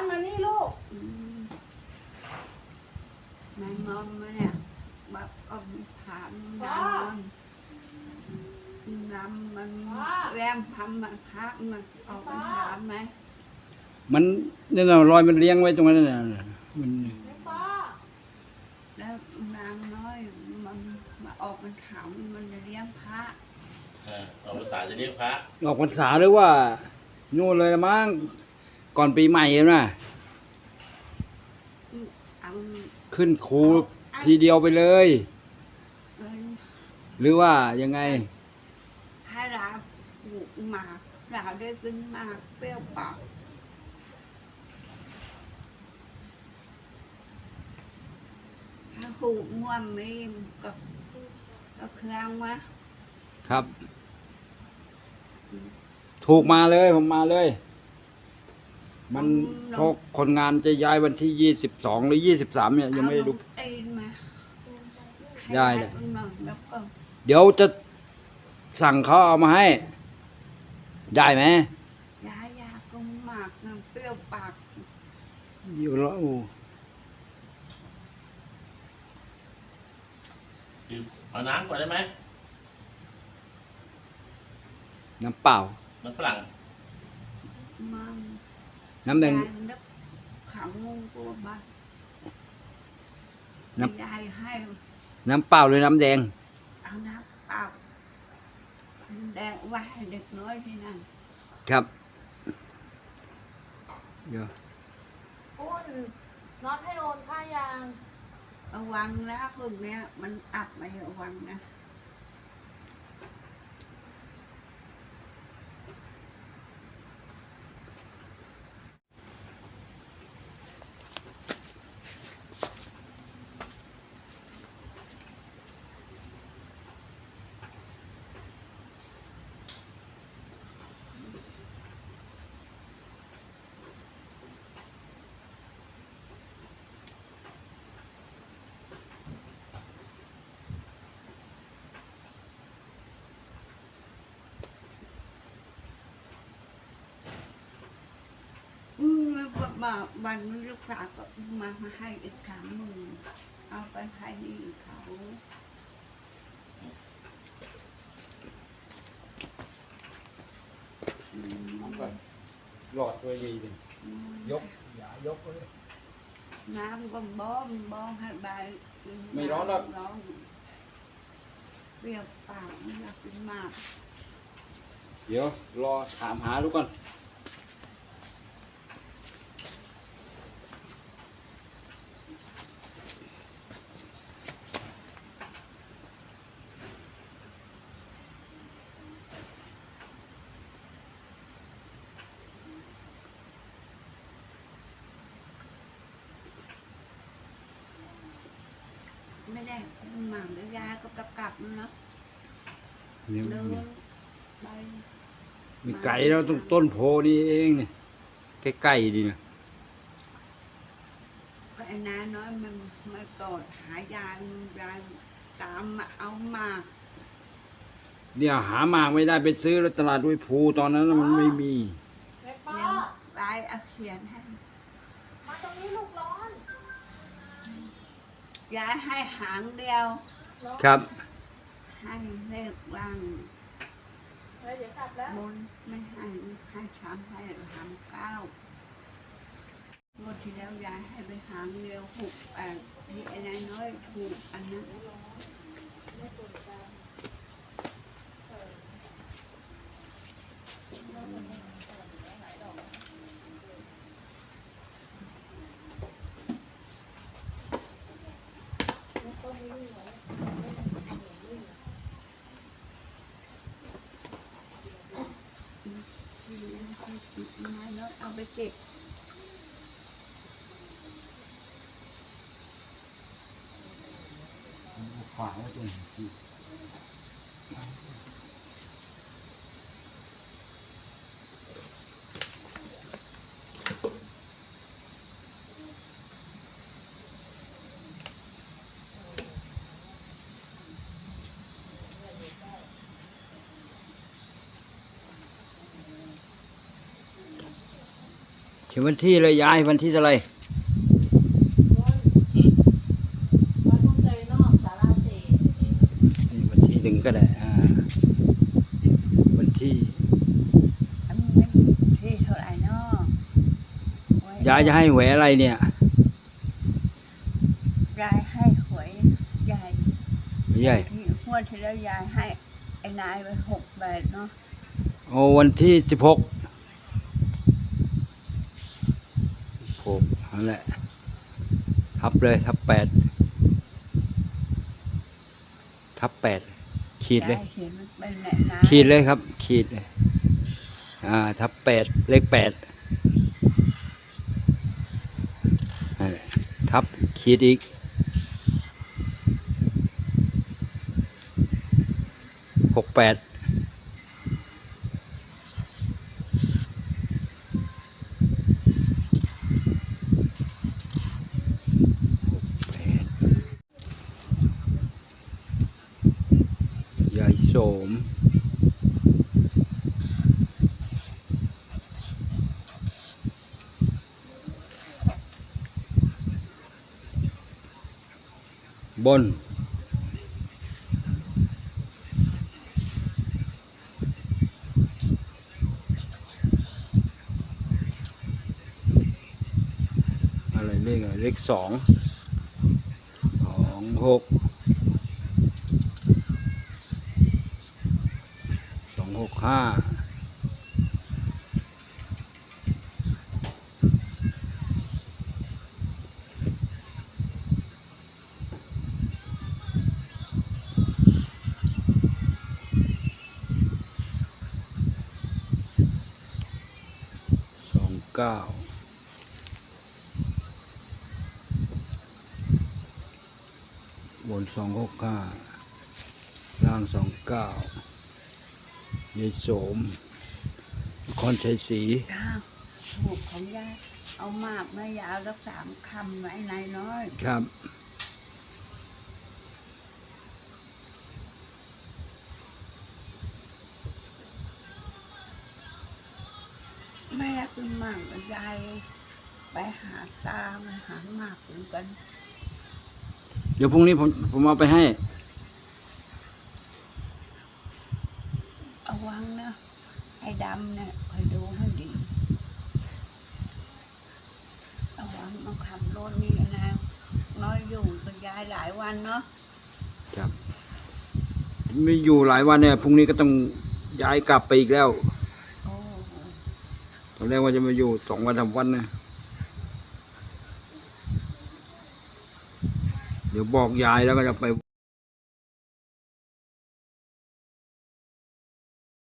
อนมานี่ลูกอืมนายมอมมาเนี่ยแบบเอาถามนายมอมนำมันแรมทำมันพักมันเอาไปถามไหมมันนี่นะรอยมันเลี้ยงไว้ตรงนั้นน่ะมันไม่ป้าแล้วนางน้อยมันมาออกมันถามมันจะเลี้ยงพระเออเอาภาษาจะเรียกพระออกพรรษาหรือว่าโน่นเลยมั้ง ก่อนปีใหม่เองนะเอาขึ้นครูทีเดียวไปเลยเอ้ยหรือว่ายังไง ให้เราปลูกหมากเราได้กินหมากเปรี้ยวปากถ้าหูม่วมมีกับก็เครื่องวะ ครับ ถูกมาเลยผมมาเลย มันเพราะคนงานจะย้ายวันที่ยี่สิบสองหรือยี่สิบสามเนี่ยยังไม่ได้ดู เอาตีนมาได้เลย ให้มันแล้วก็เดี๋ยวจะสั่งเขาเอามาให้ ได้ไหมยายาก็หมากน้ำเปรี้ยวปากเดี๋ยวเราเอาน้ำก่อนได้ไหมน้ำเปล่าน้ำฝรั่งมัน น้ำแดงยายนึกขังงูตัวบ้านน้ยายให้น้ำเปล่าหรือน้ำแดง เอาน้ำเปล่าแดงไว้ให้เด็กน้อยที่นั่นครับเดี๋ยวอ้นน็อตให้โอนค่ายาง ระวังนะพวกเนี้ยมันอับไม่ระวังนะ อืม มาวันนี้ลูกสาวก็มามาให้อีกครั้งหนึ่งเอาไปให้นี่เขาอืมหลอดไว้ดีเลยอืมยกอย่ายกเลยน้ำก็บ้อมบ้อมให้ใบไม่ร้อนหรอกร้อนเปรี้ยวปากไม่อยากกินมาก เดี๋ยวรอถามหาดูก่อน ไม่ได้กินหมากเดี๋ยวยายก็ประกลับแล้วเนาะเดี๋ยวเดินมีไปมีไก่แล้วตรงต้นโพนี่เองเนี่ยใกล้ๆดีนะก็ไอ้น้าน้อยมันมากอดหายายยายตามมาเอาหมากเนี่ยหาหมากไม่ได้ไปซื้อแล้วตลาดด้วยภูตอนนั้นน่ะมันไม่มีไม่ป้าแล้วยายเอาเขียนให้มาตรงนี้ลูกร้อน ยายให้หางเดียวร้อนครับ ให้เลขว่างเฮ้ยเดี๋ยวกลับแล้วบนไม่ให้ให้ช้างให้หางเก้างวดที่แล้วยายให้ไปหางเดียวหกแปดที่ไอ้นายน้อยถูกอันนั้น นายน้อยเอาไปเก็บขวาไว้ตรงนี้ เขียนวันที่เลยยายวันที่เท่าไหรบนวัดทุ่งใจนอกสาราเสกนี่วันที่หนึ่งก็ได้อ่าวันที่ อันนี้ที่เท่าไหร่เนาะไว้ยายจะให้หวยอะไรเนี่ย ยายให้หวยยายไม่ใช่ที่งวดที่แล้วยายให้ไอ้นายไปหกแปดเนาะโอ้วันที่สิบหก หกนั่นแหละ ทับเลยทับแปดทับแปดขีดเลยยายเขียนมันเป็นแหละนายขีดเลยครับ ขีดเลยอ่า ทับแปดเลขแปดนั่นแหละทับขีดอีก หกแปด แปดยายโสม บน อะไรเลขอะไรเลขสองสองหก สอง หกห้าสองเก้าบนสองหกห้าล่างสองเก้า ยายโสมนครชัยศรีจ้าถูกของยายเอามากไม่ยาวแล้วสามคำไว้นายน้อย ครับ ไม่ได้เป็นมากยายไปหาตามาหามากเหมือนกัน เดี๋ยวพรุ่งนี้ผมผมเอาไปให้ เอา วังนะไอ้ดำเนี่ยคอยดูให้ดีเอาวังมาขับรถนี่นะน้อยอยู่กับยายหลายวันเนาะครับ ไม่อยู่หลายวันเนี่ยพรุ่งนี้ก็ต้องย้ายกลับไปอีกแล้วโอ้ตอนแรกว่าจะมาอยู่สองวันสามวันนะเดี๋ยวบอกยายแล้วก็จะไป